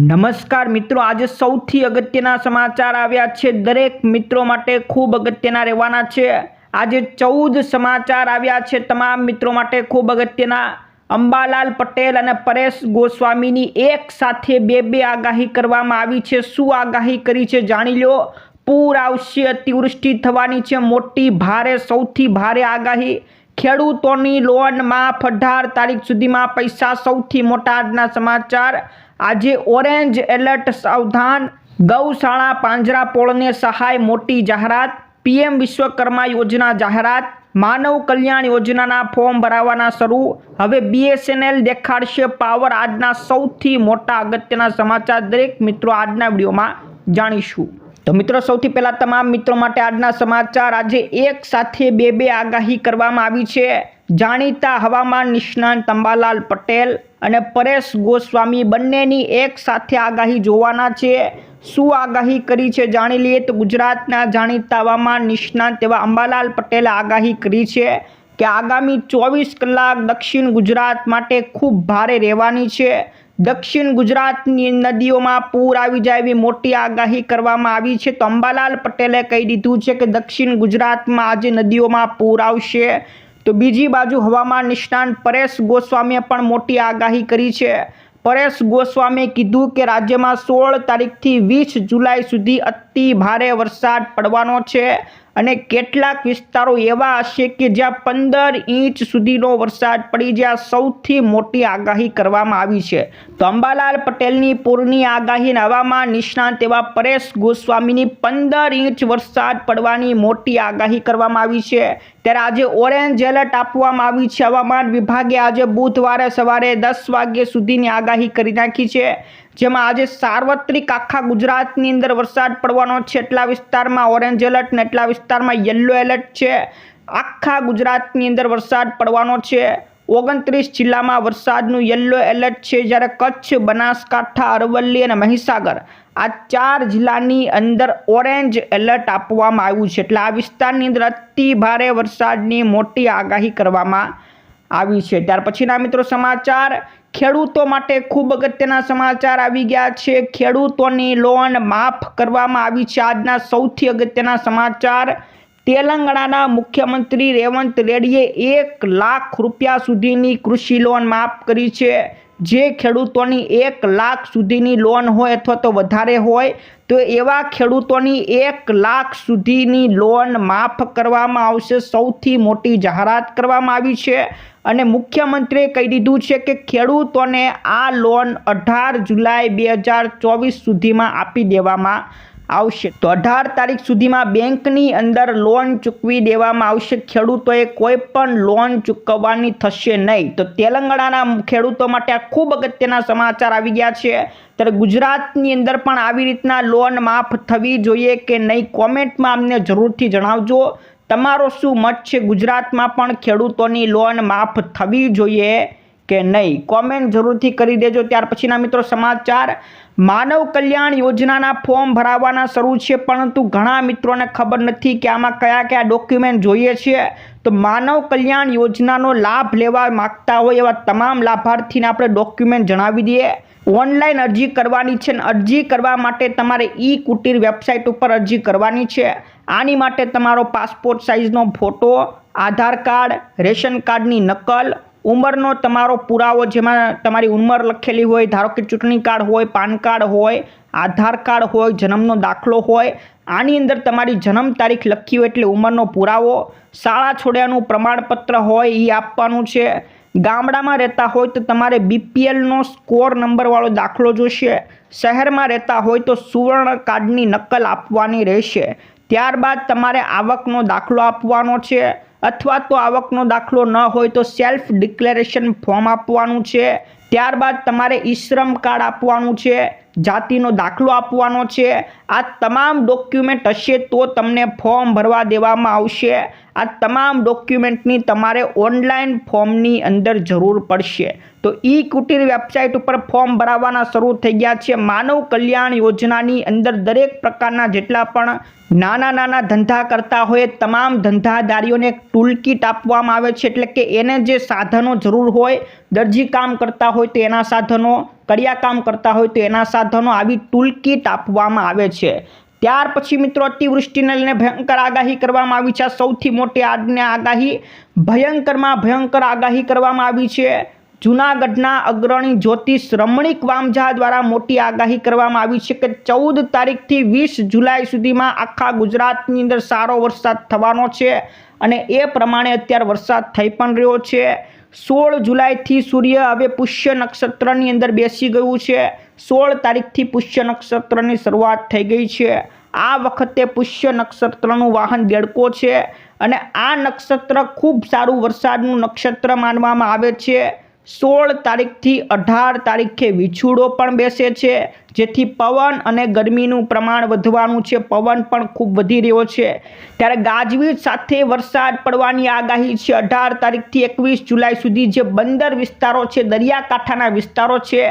નમસ્કાર મિત્રો, આજે સૌથી અગત્યના સમાચાર આવ્યા છે. દરેક મિત્રો માટે ખૂબ અગત્યના રહેવાના છે. આજે ચૌદ સમાચાર આવ્યા છે. તમામ મિત્રો માટે ખૂબ અગત્યના. અંબાલાલ પટેલ અને પરેશ ગોસ્વામીની એક સાથે બે બે આગાહી કરવામાં આવી છે. શું આગાહી કરી છે જાણી લો. પૂર આવશે, અતિવૃષ્ટિ થવાની છે. મોટી ભારે, સૌથી ભારે આગાહી. ખેડૂતોની લોન માફ અઢાર તારીખ સુધીમાં પૈસા સૌથી મોટા આજના સમાચાર. આજે ઓરેન્જ એલર્ટ સાવધાન. ગૌશાળા પાંજરાપોળને સહાય મોટી જાહેરાત. પીએમ વિશ્વકર્મા યોજના જાહેરાત. માનવ કલ્યાણ યોજનાના ફોર્મ ભરાવાના શરૂ. હવે બીએસએનએલ દેખાડશે પાવર આજના સૌથી મોટા અગત્યના સમાચાર. દરેક મિત્રો આજના વિડીયોમાં જાણીશું. તો મિત્રો, સૌથી પહેલાં તમામ મિત્રો માટે આજના સમાચાર. આજે એક સાથે બે બે આગાહી કરવામાં આવી છે. જાણીતા હવામાન નિષ્ણાંત અંબાલાલ પટેલ અને પરેશ ગોસ્વામી બંનેની એક સાથે આગાહી જોવાના છે. શું આગાહી કરી છે જાણી લઈએ તો ગુજરાતના જાણીતા હવામાન નિષ્ણાંત એવા અંબાલાલ પટેલે આગાહી કરી છે કે આગામી ચોવીસ કલાક દક્ષિણ ગુજરાત માટે ખૂબ ભારે રહેવાની છે. દક્ષિણ ગુજરાતની નદીઓમાં પૂર આવી જાય એવી મોટી આગાહી કરવામાં આવી છે. તો અંબાલાલ પટેલે કહી દીધું છે કે દક્ષિણ ગુજરાતમાં આજે નદીઓમાં પૂર આવશે. તો બીજી બાજુ હવામાન નિષ્ણાંત પરેશ ગોસ્વામીએ પણ મોટી આગાહી કરી છે. પરેશ ગોસ્વામીએ કીધું કે રાજ્યમાં સોળ તારીખથી વીસ જુલાઈ સુધી અતિ ભારે વરસાદ પડવાનો છે અને કેટલાક વિસ્તારો એવા હશે કે જ્યાં પંદર ઇંચ સુધીનો વરસાદ પડી જ્યાં સૌથી મોટી આગાહી કરવામાં આવી છે. તો અંબાલાલ પટેલની પૂરની આગાહી હવામાન નિષ્ણાંત એવા પરેશ ગોસ્વામીની પંદર ઇંચ વરસાદ પડવાની મોટી આગાહી કરવામાં આવી છે. ત્યારે આજે ઓરેન્જ એલર્ટ આપવામાં આવી છે. હવામાન વિભાગે આજે બુધવારે સવારે દસ વાગ્યા સુધીની આગાહી કરી નાખી છે. જેમાં આજે સાર્વત્રિક આખા ગુજરાતની અંદર વરસાદ પડવાનો છે. એટલા વિસ્તારમાં ઓરેન્જ એલર્ટ ને એટલા વિસ્તારમાં યલો એલર્ટ છે. આખા ગુજરાતની અંદર વરસાદ પડવાનો છે. ઓગણત્રીસ જિલ્લામાં વરસાદનું યલો એલર્ટ છે. જ્યારે કચ્છ, બનાસકાંઠા, અરવલ્લી અને મહીસાગર આ ચાર જિલ્લાની અંદર ઓરેન્જ એલર્ટ આપવામાં આવ્યું છે. એટલે આ વિસ્તારની અંદર અતિ ભારે વરસાદની મોટી આગાહી કરવામાં આવી છે. ત્યાર પછીના મિત્રો સમાચાર. ખેડૂતો માટે ખૂબ અગત્યના સમાચાર આવી ગયા છે. ખેડૂતોની લોન માફ કરવામાં આવી છે. આજના સૌથી અગત્યના સમાચાર. તેલંગાણાના મુખ્યમંત્રી રેવંત રેડ્ડીએ એક લાખ રૂપિયા સુધીની કૃષિ લોન માફ કરી છે. જે ખેડૂતોની એક લાખ સુધીની લોન હોય અથવા તો વધારે હોય, તો એવા ખેડૂતોની એક લાખ સુધીની લોન માફ કરવામાં આવશે. સૌથી મોટી જાહેરાત કરવામાં આવી છે અને મુખ્યમંત્રીએ કહી દીધું છે કે ખેડૂતોને આ લોન અઢાર જુલાઈ બે હજાર ચોવીસ સુધીમાં આપી દેવામાં આવશે. તો અઢાર તારીખ સુધીમાં બેંકની અંદર લોન ચૂકવી દેવામાં આવશે. ખેડૂતોએ કોઈ પણ લોન ચૂકવવાની થશે નહીં. તો તેલંગાણાના ખેડૂતો માટે આ ખૂબ અગત્યના સમાચાર આવી ગયા છે. ત્યારે ગુજરાતની અંદર પણ આવી રીતના લોન માફ થવી જોઈએ કે નહીં કોમેન્ટમાં અમને જરૂરથી જણાવજો. તમારો શું મત છે? ગુજરાતમાં પણ ખેડૂતોની લોન માફ થવી જોઈએ. કે નહીં? કોમેન્ટ જરૂરથી કરી દેજો. ત્યાર પછીના મિત્રો સમાચાર. માનવ કલ્યાણ યોજનાના ફોર્મ ભરાવવાના શરૂ છે, પરંતુ ઘણા મિત્રોને ખબર નથી કે આમાં કયા કયા ડોક્યુમેન્ટ જોઈએ છે. તો માનવ કલ્યાણ યોજનાનો લાભ લેવા માગતા હોય એવા તમામ લાભાર્થીને આપણે ડોક્યુમેન્ટ જણાવી દઈએ. ઓનલાઈન અરજી કરવાની છે અને અરજી કરવા માટે તમારે ઈ કુટીર વેબસાઇટ ઉપર અરજી કરવાની છે. આની માટે તમારો પાસપોર્ટ સાઇઝનો ફોટો, આધાર કાર્ડ, રેશન કાર્ડની નકલ ઉંમરનો તમારો પુરાવો જેમાં તમારી ઉંમર લખેલી હોય, ધારો કે ચૂંટણી કાર્ડ હોય, પાન કાર્ડ હોય, આધાર કાર્ડ હોય, જન્મનો દાખલો હોય, આની અંદર તમારી જન્મ તારીખ લખી હોય એટલે ઉંમરનો પુરાવો, શાળા છોડ્યાનું પ્રમાણપત્ર હોય એ આપવાનું છે. ગામડામાં રહેતા હોય તો તમારે બીપીએલનો સ્કોર નંબરવાળો દાખલો જોશે. શહેરમાં રહેતા હોય તો સુવર્ણ કાર્ડની નકલ આપવાની રહેશે. ત્યારબાદ તમારે આવકનો દાખલો આપવાનો છે. અથવા તો આવકનો દાખલો ન હોય તો સેલ્ફ ડિક્લેરેશન ફોર્મ આપવાનું છે. ત્યારબાદ તમારે ઈશ્રમ કાર્ડ આપવાનું છે, જાતિનો દાખલો આપવાનો છે. આ તમામ ડોક્યુમેન્ટ હશે તો તમને ફોર્મ ભરવા દેવામાં આવશે. આ તમામ ડોક્યુમેન્ટની તમારે ઓનલાઈન ફોર્મની અંદર જરૂર પડશે. તો ઈ કુટીર વેબસાઇટ ઉપર ફોર્મ ભરાવાના શરૂ થઈ ગયા છે. માનવ કલ્યાણ યોજનાની અંદર દરેક પ્રકારના જેટલા પણ નાના નાના ધંધા કરતા હોય, તમામ ધંધાદારીઓને ટૂલકીટ આપવામાં આવે છે. એટલે કે એને જે સાધનો જરૂર હોય, દરજી કામ કરતા હોય તો એના સાધનો કડિયા કામ કરતા હોય તો એના સાધનો, આવી ટૂલ કીટ આપવામાં આવે છે. ત્યાર પછી મિત્રો અતિવૃષ્ટિને લઈને ભયંકર આગાહી કરવામાં આવી છે. સૌથી મોટી આજની આગાહી ભયંકરમાં ભયંકર આગાહી કરવામાં આવી છે. જૂનાગઢના અગ્રણી જ્યોતિષ રમણીક વામઝા દ્વારા મોટી આગાહી કરવામાં આવી છે કે ચૌદ તારીખથી વીસ જુલાઈ સુધીમાં આખા ગુજરાતની અંદર સારો વરસાદ થવાનો છે અને એ પ્રમાણે અત્યારે વરસાદ થઈ પણ રહ્યો છે. સોળ જુલાઈથી સૂર્ય હવે પુષ્ય નક્ષત્રની અંદર બેસી ગયું છે. સોળ તારીખથી પુષ્ય નક્ષત્રની શરૂઆત થઈ ગઈ છે. આ વખતે પુષ્ય નક્ષત્રનું વાહન દેડકો છે અને આ નક્ષત્ર ખૂબ સારું વરસાદનું નક્ષત્ર માનવામાં આવે છે. સોળ તારીખથી અઢાર તારીખે વિછુડો પણ બેસે છે. જેથી પવન અને ગરમીનું પ્રમાણ વધવાનું છે. પવન પણ ખૂબ વધી રહ્યો છે. ત્યારે ગાજવીજ સાથે વરસાદ પડવાની આગાહી છે. અઢાર તારીખથી એકવીસ જુલાઈ સુધી જે બંદર વિસ્તારો છે, દરિયાકાંઠાના વિસ્તારો છે,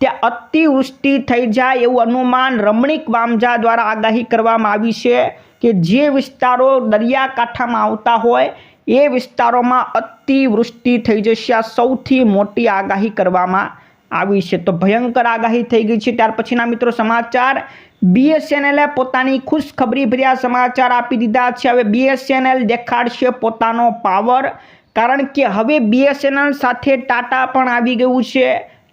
ત્યાં અતિવૃષ્ટિ થઈ જાય એવું અનુમાન રમણીક વામજા દ્વારા આગાહી કરવામાં આવી છે કે જે વિસ્તારો દરિયાકાંઠામાં આવતા હોય એ વિસ્તારોમાં અતિવૃષ્ટિ થઈ જશે. આ સૌથી મોટી આગાહી કરવામાં આવી છે તો ભયંકર આગાહી થઈ ગઈ છે. ત્યાર પછીના મિત્રો સમાચાર બીએસએનએલે પોતાની ખુશખબરી ભર્યા સમાચાર આપી દીધા છે. હવે બીએસએનએલ દેખાડશે પોતાનો પાવર કારણ કે હવે બીએસએનએલ સાથે ટાટા પણ આવી ગયું છે.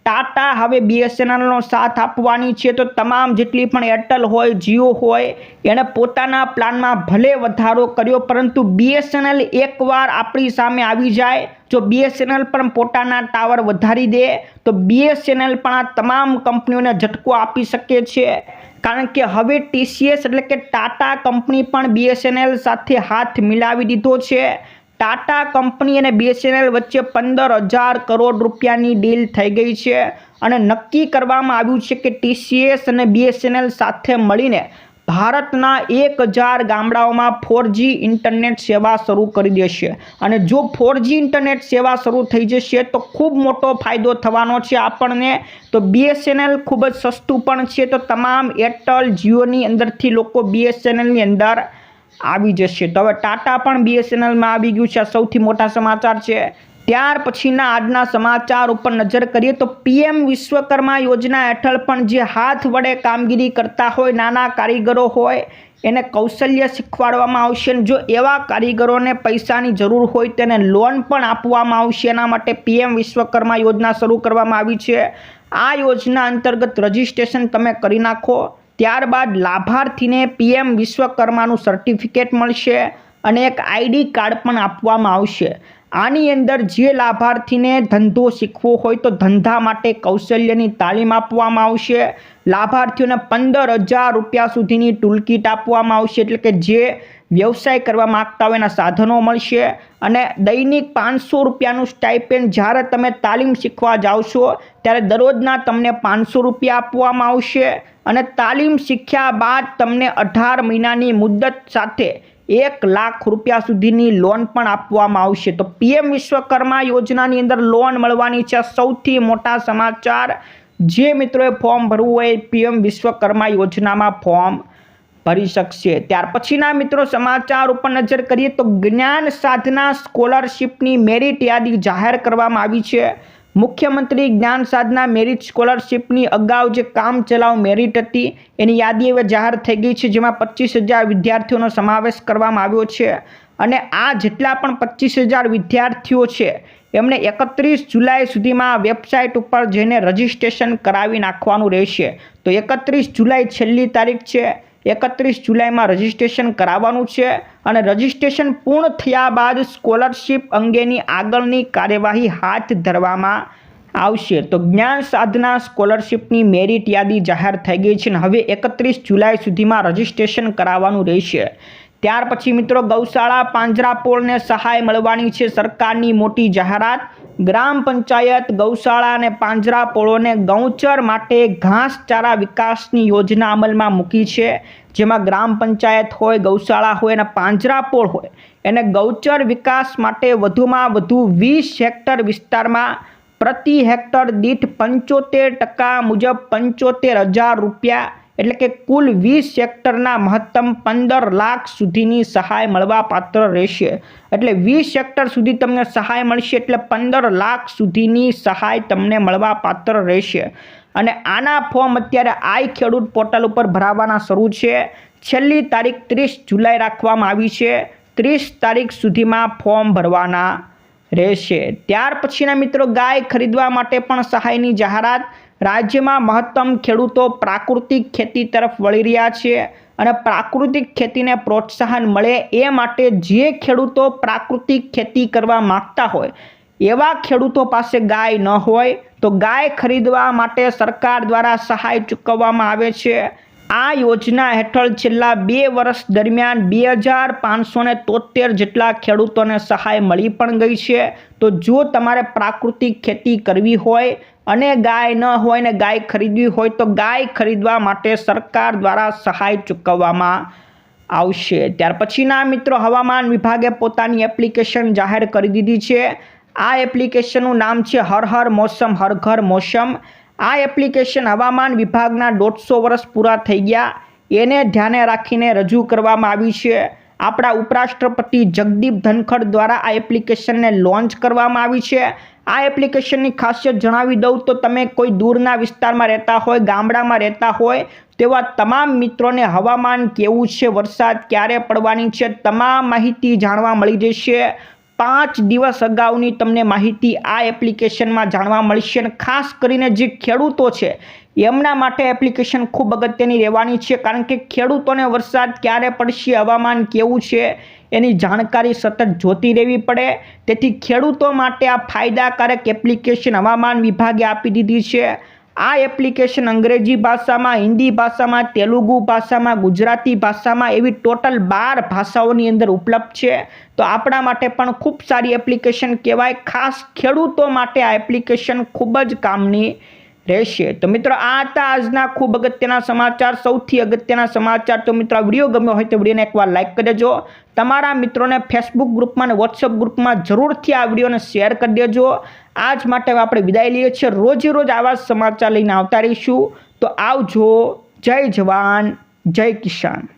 ટાટા હવે બીએસએનએલનો સાથ આપવાની છે તો તમામ જેટલી પણ એરટેલ હોય, જીઓ હોય, એણે પોતાના પ્લાનમાં ભલે વધારો કર્યો પરંતુ બીએસએનએલ એકવાર આપણી સામે આવી જાય, જો બીએસએનએલ પણ પોતાના ટાવર વધારી દે, તો બીએસએનએલ પણ આ તમામ કંપનીઓને ઝટકો આપી શકે છે. કારણ કે હવે ટીસીએસ એટલે કે ટાટા કંપની પણ બીએસએનએલ સાથે હાથ મિલાવી દીધો છે. ટાટા કંપની અને બીએસએનએલ વચ્ચે પંદર હજાર કરોડ રૂપિયાની ડીલ થઈ ગઈ છે અને નક્કી કરવામાં આવ્યું છે કે ટીસીએસ અને બીએસએનએલ સાથે મળીને ભારતના એક હજાર ગામડાઓમાં ફોરજી ઇન્ટરનેટ સેવા શરૂ કરી દેશે. અને જો ફોરજી ઇન્ટરનેટ સેવા શરૂ થઈ જશે તો ખૂબ મોટો ફાયદો થવાનો છે આપણને. તો બીએસએનએલ ખૂબ જ સસ્તું પણ છે. તો તમામ એરટેલ જીઓની અંદરથી લોકો બીએસએનએલની અંદર આવી જશે તો હવે ટાટા પણ બીએસએનએલમાં આવી ગયું છે. આ સૌથી મોટા સમાચાર છે. ત્યાર પછીના આજના સમાચાર ઉપર નજર કરીએ તો પીએમ વિશ્વકર્મા યોજના હેઠળ પણ જે હાથ વડે કામગીરી કરતા હોય, નાના કારીગરો હોય, એને કૌશલ્ય શીખવાડવામાં આવશે જો એવા કારીગરોને પૈસાની જરૂર હોય તેને લોન પણ આપવામાં આવશે. એના માટે પીએમ વિશ્વકર્મા યોજના શરૂ કરવામાં આવી છે. આ યોજના અંતર્ગત રજિસ્ટ્રેશન તમે કરી નાખો. ત્યારબાદ લાભાર્થીને પીએમ વિશ્વકર્માનું સર્ટિફિકેટ મળશે અને એક આઈડી કાર્ડ પણ આપવામાં આવશે. આની અંદર જે લાભાર્થીને ધંધો શીખવો હોય તો ધંધા માટે કૌશલ્યની તાલીમ આપવામાં આવશે. લાભાર્થીઓને પંદર હજાર રૂપિયા સુધીની ટૂલકીટ આપવામાં આવશે, એટલે કે જે વ્યવસાય કરવા માગતા હોય એના સાધનો મળશે. અને દૈનિક પાંચસો રૂપિયાનું સ્ટાઇપેન્ડ જ્યારે તમે તાલીમ શીખવા જાઓ ત્યારે દરરોજના તમને પાંચસો રૂપિયા આપવામાં આવશે. અને તાલીમ શીખ્યા બાદ તમને અઢાર મહિનાની મુદ્દત સાથે એક લાખ રૂપિયા સુધીની લોન પણ આપવામાં આવશે. તો પીએમ વિશ્વકર્મા યોજનાની અંદર લોન મળવાની છે. સૌથી મોટા સમાચાર, જે મિત્રોએ ફોર્મ ભરવું હોય પીએમ વિશ્વકર્મા યોજનામાં ફોર્મ ભરી શકશે. ત્યાર પછીના મિત્રો સમાચાર ઉપર નજર કરીએ તો જ્ઞાન સાધના સ્કોલરશિપની મેરિટ યાદી જાહેર કરવામાં આવી છે. મુખ્યમંત્રી જ્ઞાન સાધના મેરિટ સ્કોલરશિપની અગાઉ જે કામ ચલાવ મેરિટ હતી, એની યાદી હવે જાહેર થઈ ગઈ છે, જેમાં પચીસ હજાર વિદ્યાર્થીઓનો સમાવેશ કરવામાં આવ્યો છે. અને આ જેટલા પણ પચીસ હજાર વિદ્યાર્થીઓ છે એમણે એકત્રીસ જુલાઈ સુધીમાં વેબસાઇટ ઉપર જઈને રજિસ્ટ્રેશન કરાવી નાખવાનું રહેશે. તો એકત્રીસ જુલાઈ છેલ્લી તારીખ છે એકત્રીસ જુલાઈમાં રજિસ્ટ્રેશન કરાવવાનું છે અને રજિસ્ટ્રેશન પૂર્ણ થયા બાદ સ્કોલરશિપ અંગેની આગળની કાર્યવાહી હાથ ધરવામાં આવશે. તો જ્ઞાન સાધના સ્કોલરશિપની મેરિટ યાદી જાહેર થઈ ગઈ છે અને હવે એકત્રીસ જુલાઈ સુધીમાં રજિસ્ટ્રેશન કરાવવાનું રહેશે. ત્યાર પછી મિત્રો ગૌશાળા પાંજરાપોળને સહાય મળવાની છે સરકારની મોટી જાહેરાત. ગ્રામ પંચાયત, ગૌશાળા અને પાંજરાપોળોને ગૌચર માટે ઘાસચારા વિકાસની યોજના અમલમાં મૂકી છે. જેમાં ગ્રામ પંચાયત હોય, ગૌશાળા હોય અને પાંજરાપોળ હોય, એને ગૌચર વિકાસ માટે વધુમાં વધુ વીસ હેક્ટર વિસ્તારમાં પ્રતિ હેક્ટર દીઠ પંચોતેર ટકા મુજબ પંચોતેર હજાર રૂપિયા એટલે કે કુલ વીસ સેક્ટરના મહત્તમ પંદર લાખ સુધીની સહાય મળવા પાત્ર રહેશે. એટલે વીસ સેક્ટર સુધી તમને સહાય મળશે એટલે પંદર લાખ સુધીની સહાય તમને મળવા પાત્ર રહેશે. અને આના ફોર્મ અત્યારે આઈ ખેડૂત પોર્ટલ ઉપર ભરાવાના શરૂ છે. છેલ્લી તારીખ ત્રીસ જુલાઈ રાખવામાં આવી છે. ત્રીસ તારીખ સુધીમાં ફોર્મ ભરવાના રહેશે. ત્યાર પછીના મિત્રો ગાય ખરીદવા માટે પણ સહાયની જાહેરાત રાજ્યમાં મહત્તમ ખેડૂતો પ્રાકૃતિક ખેતી તરફ વળી રહ્યા છે અને પ્રાકૃતિક ખેતીને પ્રોત્સાહન મળે એ માટે જે ખેડૂતો પ્રાકૃતિક ખેતી કરવા માગતા હોય, એવા ખેડૂતો પાસે ગાય ન હોય તો ગાય ખરીદવા માટે સરકાર દ્વારા સહાય ચૂકવવામાં આવે છે. આ યોજના હેઠળ છેલ્લા બે વર્ષ દરમિયાન બે હજાર પાંચસો ને તોતેર જેટલા ખેડૂતોને સહાય મળી પણ ગઈ છે. તો જો તમારે પ્રાકૃતિક ખેતી કરવી હોય અને ગાય ન હોય ને ગાય ખરીદવી હોય તો ગાય ખરીદવા માટે સરકાર દ્વારા સહાય ચૂકવવામાં આવશે. ત્યાર પછીના મિત્રો, હવામાન વિભાગે પોતાની એપ્લિકેશન જાહેર કરી દીધી છે. આ એપ્લિકેશનનું નામ છે હર હર મોસમ, હર ઘર મોસમ. આ એપ્લિકેશન હવામાન વિભાગના દોઢસો વર્ષ પૂરા થઈ ગયા. એને ધ્યાને રાખીને રજૂ કરવામાં આવી છે. આપણા ઉપરાષ્ટ્રપતિ જગદીપ ધનખડ દ્વારા આ એપ્લિકેશનને લોન્ચ કરવામાં આવી છે. આ એપ્લિકેશનની ખાસિયત જણાવી દઉં તો તમે કોઈ દૂરના વિસ્તારમાં રહેતા હોય, ગામડામાં રહેતા હોય, તેવા તમામ મિત્રોને હવામાન કેવું છે, વરસાદ ક્યારે પડવાની છે, તમામ માહિતી જાણવા મળી જશે પાંચ દિવસ અગાઉની તમને માહિતી આ એપ્લિકેશનમાં જાણવા મળશે અને ખાસ કરીને જે ખેડૂતો છે એમના માટે એપ્લિકેશન ખૂબ અગત્યની રહેવાની છે, કારણ કે ખેડૂતોને વરસાદ ક્યારે પડશે, હવામાન કેવું છે, એની જાણકારી સતત જોતી રહેવી પડે. તેથી ખેડૂતો માટે આ ફાયદાકારક એપ્લિકેશન હવામાન વિભાગે આપી દીધી છે. આ એપ્લિકેશન અંગ્રેજી ભાષામાં, હિન્દી ભાષામાં, તેલુગુ ભાષામાં, ગુજરાતી ભાષામાં એવી ટોટલ બાર ભાષાઓની અંદર ઉપલબ્ધ છે. તો આપણા માટે પણ ખૂબ સારી એપ્લિકેશન કહેવાય. ખાસ ખેડૂતો માટે આ એપ્લિકેશન ખૂબ જ કામની રહેશે. તો મિત્રો, આ હતા આજના ખૂબ અગત્યના સમાચાર. સૌથી અગત્યના સમાચાર તો મિત્રો, આ વીડિયો ગમ્યો હોય તો વિડીયોને એકવાર લાઇક કરી દેજો. તમારા મિત્રોને ફેસબુક ગ્રુપમાં અને વોટ્સઅપ ગ્રુપમાં જરૂરથી આ વિડીયોને શેર કરી દેજો. આજ માટે આપણે વિદાય લઈએ છીએ. રોજે રોજ આવા સમાચાર લઈને આવતા રહીશું. તો આવજો. જય જવાન. જય કિસાન.